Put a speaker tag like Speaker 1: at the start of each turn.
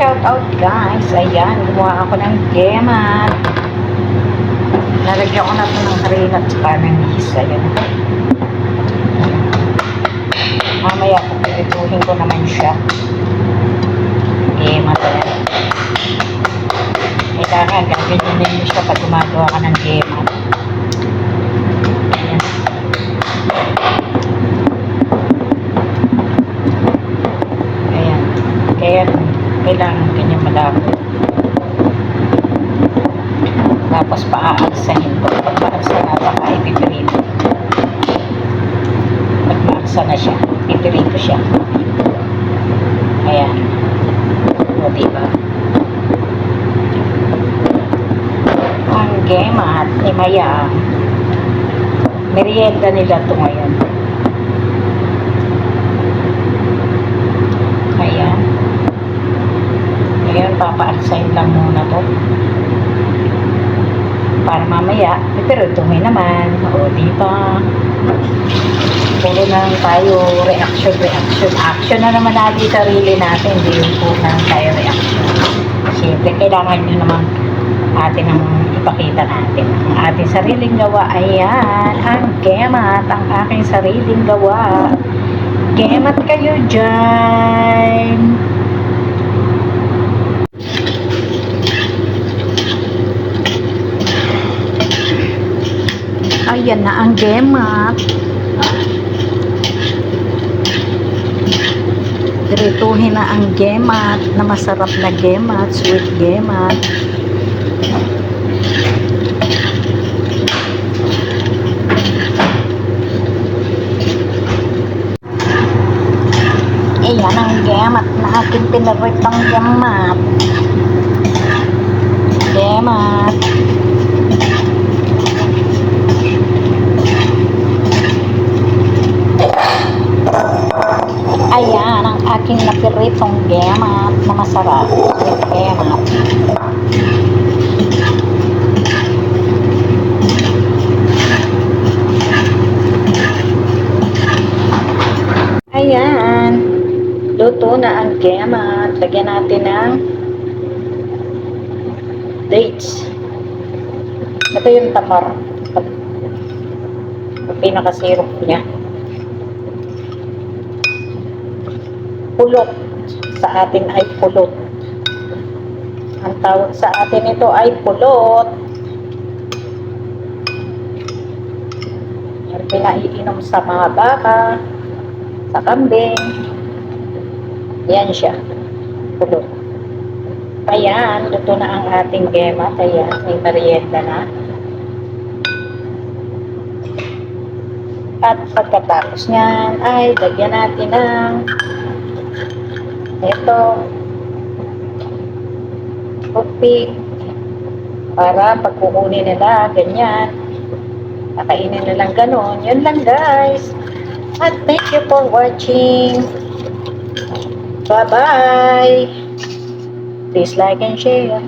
Speaker 1: shout out guys. Ayan, gumawa ako ng gema. Nalagyan ko na ito ng harina at saka ng yeast. Ayan. Mamaya, pagpipituhin ko naman siya. Gema talaga. Kailangan, gaganyanin mo siya pag gumagawa ka ng gema. Kailangan ganyan malabo. Tapos paaalsahin ko. Pag maalsa na, baka ipipirito. Pag maalsa na siya, pipirito siya. Ayan. O, diba? Ang gema at ni Maya, merienda nila ito ngayon. Ayan. Papaalsahin lang muna to. Para mamaya, pipirutuhin naman. O, di ba? Puro na lang tayo reaction, reaction. Action na naman natin sarili natin. Hindi yung puro na lang tayo reaction. Siyempre, kailangan nyo naman atin ang ipakita natin. Ang ating sariling gawa, ayan, ang gemat, ang aking sariling gawa. Gemat kayo dyan. Ayan na ang gemat. Dirituhin na ang gemat na masarap na gemat, sweet gemat. Ayan ang gemat na aking pinaritang gemat. Gemat. Ayan ang napiritong gemat na masarap. Sweet gemat. Ayan. Luto na ang gemat. Lagyan natin ng dates. Ito yung tamar. Pinaka-syrup niya. Pulot. Sa atin ay pulot. Ang tawag sa atin ito ay pulot. Yan pinaiinom sa mga baka, sa kambing. Yan siya. Pulot. Ayan, luto na ang ating gema. Ayan, may merienda na. At pagkatapos niyan ay lagyan natin ng ito. Toothpick para pag kukunin nila ganyan. Kakainin nilang ganon yun lang guys. At thank you for watching. Bye bye please like and share